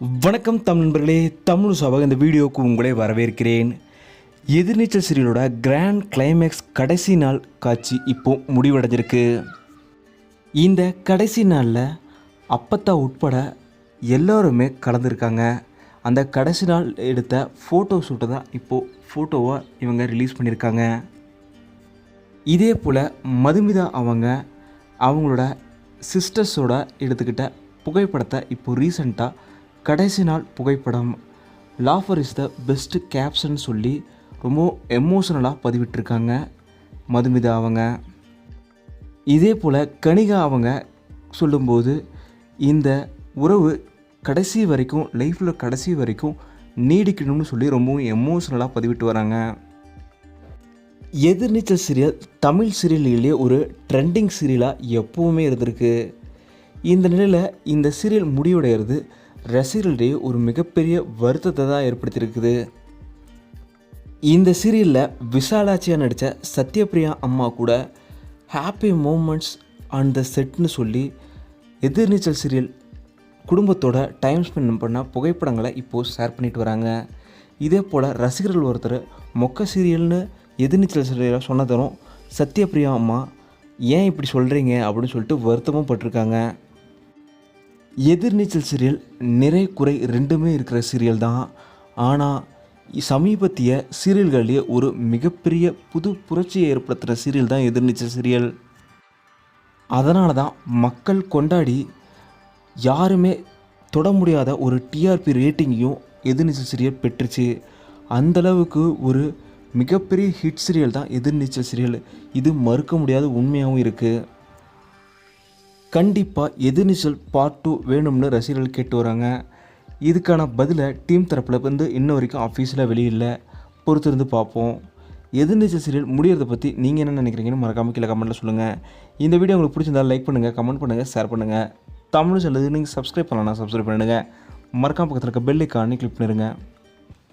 வணக்கம் தமிழ் நண்பர்களே தமிழ் சபாக இந்த வீடியோவுக்கு உங்களை வரவேற்கிறேன். எதிர்நீச்சல் சீரியலோட கிராண்ட் கிளைமேக்ஸ் கடைசி நாள் காட்சி இப்போ முடிவடைஞ்சிருக்கு. இந்த கடைசி நாளில் அப்பத்தா உட்பட எல்லோருமே கலந்துருக்காங்க. அந்த கடைசி நாள் எடுத்த ஃபோட்டோ ஷூட்டை தான் இப்போது ஃபோட்டோவை இவங்க ரிலீஸ் பண்ணியிருக்காங்க இதே போல் மதுமிதா அவங்க அவங்களோட சிஸ்டர்ஸோட எடுத்துக்கிட்ட புகைப்படத்தை இப்போது ரீசண்டாக கடைசி நாள் புகைப்படம். Laughter is the best caption சொல்லி ரொம்ப எமோஷனலாக பதிவிட்டிருக்காங்க. மதுமிதா அவங்க. இதே போல் கணிகா அவங்க சொல்லும்போது இந்த உறவு கடைசி வரைக்கும் லைஃப்பில் கடைசி வரைக்கும் நீடிக்கணும்னு சொல்லி ரொம்பவும் எமோஷனலாக பதிவிட்டு வராங்க. எதிர்நீச்சல் சீரியல் தமிழ் சீரியல்களிலே ஒரு ட்ரெண்டிங் சீரியலாக எப்போவுமே இருந்திருக்கு. இந்த நிலையில் இந்த சீரியல் முடிவடைகிறது ரசிகர்களிடையே ஒரு மிகப்பெரிய வருத்தத்தை தான் ஏற்படுத்தியிருக்குது. இந்த சீரியலில் விசாலாட்சியாக நடித்த சத்யபிரியா அம்மா கூட ஹாப்பி மூமெண்ட்ஸ் ஆன் த செட்னு சொல்லி எதிர்நீச்சல் சீரியல் குடும்பத்தோட டைம் ஸ்பெண்ட் பண்ண புகைப்படங்களை இப்போது ஷேர் பண்ணிட்டு வராங்க. இதே போல் ரசிகர்கள் ஒருத்தர் மொக்க சீரியல்னு எதிர்நீச்சல் சீரியலாக சொன்னதரும் சத்யபிரியா அம்மா ஏன் இப்படி சொல்கிறீங்க அப்படின்னு சொல்லிட்டு வருத்தமும் பட்டிருக்காங்க. எதிர்நீச்சல் சீரியல் நிறை குறை ரெண்டுமே இருக்கிற சீரியல் தான். ஆனால் சமீபத்திய சீரியல்களிலேயே ஒரு மிகப்பெரிய புது புரட்சியை ஏற்படுத்துகிற சீரியல் தான் எதிர்நீச்சல் சீரியல். அதனால தான் மக்கள் கொண்டாடி யாருமே தொட முடியாத ஒரு டிஆர்பி ரேட்டிங்கையும் எதிர்நீச்சல் சீரியல் பெற்றுச்சு. அந்தளவுக்கு ஒரு மிகப்பெரிய ஹிட் சீரியல் தான் எதிர்நீச்சல் சீரியல். இது மறுக்க முடியாத உண்மையாகவும் இருக்குது கண்டிப்பாக எதிர்நீச்சல் பார்ட் டூ வேணும்னு ரசிகர்கள் கேட்டு வராங்க. இதுக்கான பதிலை டீம் தரப்பில் வந்து இன்ன வரைக்கும் ஆஃபீஸில் வெளியில்ல. பொறுத்திருந்து பார்ப்போம். எதிர்நீச்சல் சீரியல் முடியறதை பற்றி நீங்கள் என்ன நினைக்கிறீங்கன்னு மறக்காம கீழே கமெண்ட்டில் சொல்லுங்கள் இந்த வீடியோ உங்களுக்கு பிடிச்சிருந்தா லைக் பண்ணுங்கள் கமெண்ட் பண்ணுங்கள் ஷேர் பண்ணுங்கள் தமிழ் சொல்லுது நீங்கள் சப்ஸ்கிரைப் பண்ணலாம் சப்ஸ்கிரைப் பண்ணிடுங்க. மறக்காம பக்கத்தில் இருக்க பெல் ஐக்கானே கிளிக் பண்ணிடுங்க.